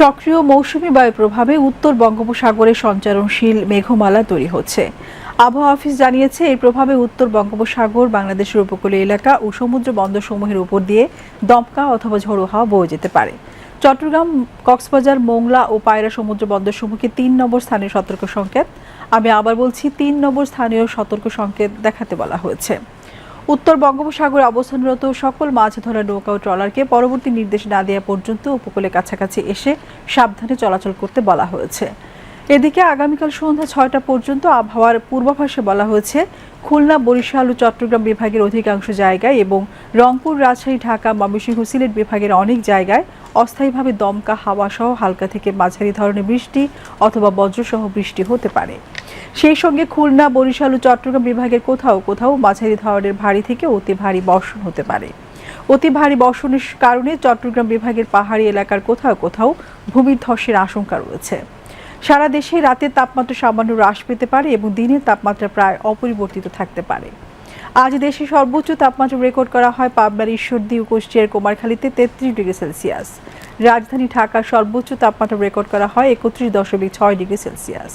সক্রিয় মৌসুমী বায়ুর প্রভাবে উত্তর বঙ্গোপসাগরে সঞ্চারণশীল মেঘমালা তৈরি হচ্ছে। আবহাওয়া অফিস জানিয়েছে এর প্রভাবে উত্তর বঙ্গোপসাগর, বাংলাদেশের উপকূলীয় এলাকা ও সমুদ্র বন্দরসমূহের উপর দিয়ে দমকা অথবা ঝোড়ো হাওয়া বয়ে যেতে পারে। চট্টগ্রাম, কক্সবাজার, মোংলা ও পায়রা সমুদ্র বন্দরসমূহকে তিন নম্বর স্থানীয় সতর্ক সংকেত আমি আবার বলছি, তিন নম্বর স্থানীয় সতর্ক সংকেত দেখাতে বলা হয়েছে। উত্তর বঙ্গোপসাগরে অবস্থানরত সকল মাছ ধরা নৌকা ও ট্রলারকে পরবর্তী নির্দেশ না দেওয়া পর্যন্ত উপকূলের কাছাকাছি এসে সাবধানে চলাচল করতে বলা হয়েছে। এদিকে আগামীকাল সন্ধ্যা ছয়টা পর্যন্ত আবহাওয়ার পূর্বাভাসে বলা হয়েছে, খুলনা, বরিশাল ও চট্টগ্রাম বিভাগের অধিকাংশ জায়গায় এবং রংপুর, রাজশাহী, ঢাকা, ময়মনসিংহ সিলেট বিভাগের অনেক জায়গায় অস্থায়ীভাবে দমকা হাওয়া সহ হালকা থেকে মাঝারি ধরনের বৃষ্টি অথবা বজ্রসহ বৃষ্টি হতে পারে। সেই সঙ্গে খুলনা, বরিশাল ও চট্টগ্রাম বিভাগের কোথাও কোথাও মাঝারি ধরনের ভারী থেকে অতি ভারী বর্ষণ হতে পারে। অতি ভারী বর্ষণের কারণে চট্টগ্রাম বিভাগের পাহাড়ি এলাকার কোথাও কোথাও ভূমিধসের আশঙ্কা রয়েছে। সারা দেশে রাতের তাপমাত্রা সামান্য হ্রাস পেতে পারে এবং দিনের তাপমাত্রা প্রায় অপরিবর্তিত থাকতে পারে। আজ দেশে সর্বোচ্চ তাপমাত্রা রেকর্ড করা হয় পাবনার ঈশ্বরদী ও কুষ্টিয়ার কুমারখালীতে তেত্রিশ ডিগ্রি সেলসিয়াস। রাজধানী ঢাকার সর্বোচ্চ তাপমাত্রা রেকর্ড করা হয় একত্রিশ দশমিক ছয় ডিগ্রি সেলসিয়াস।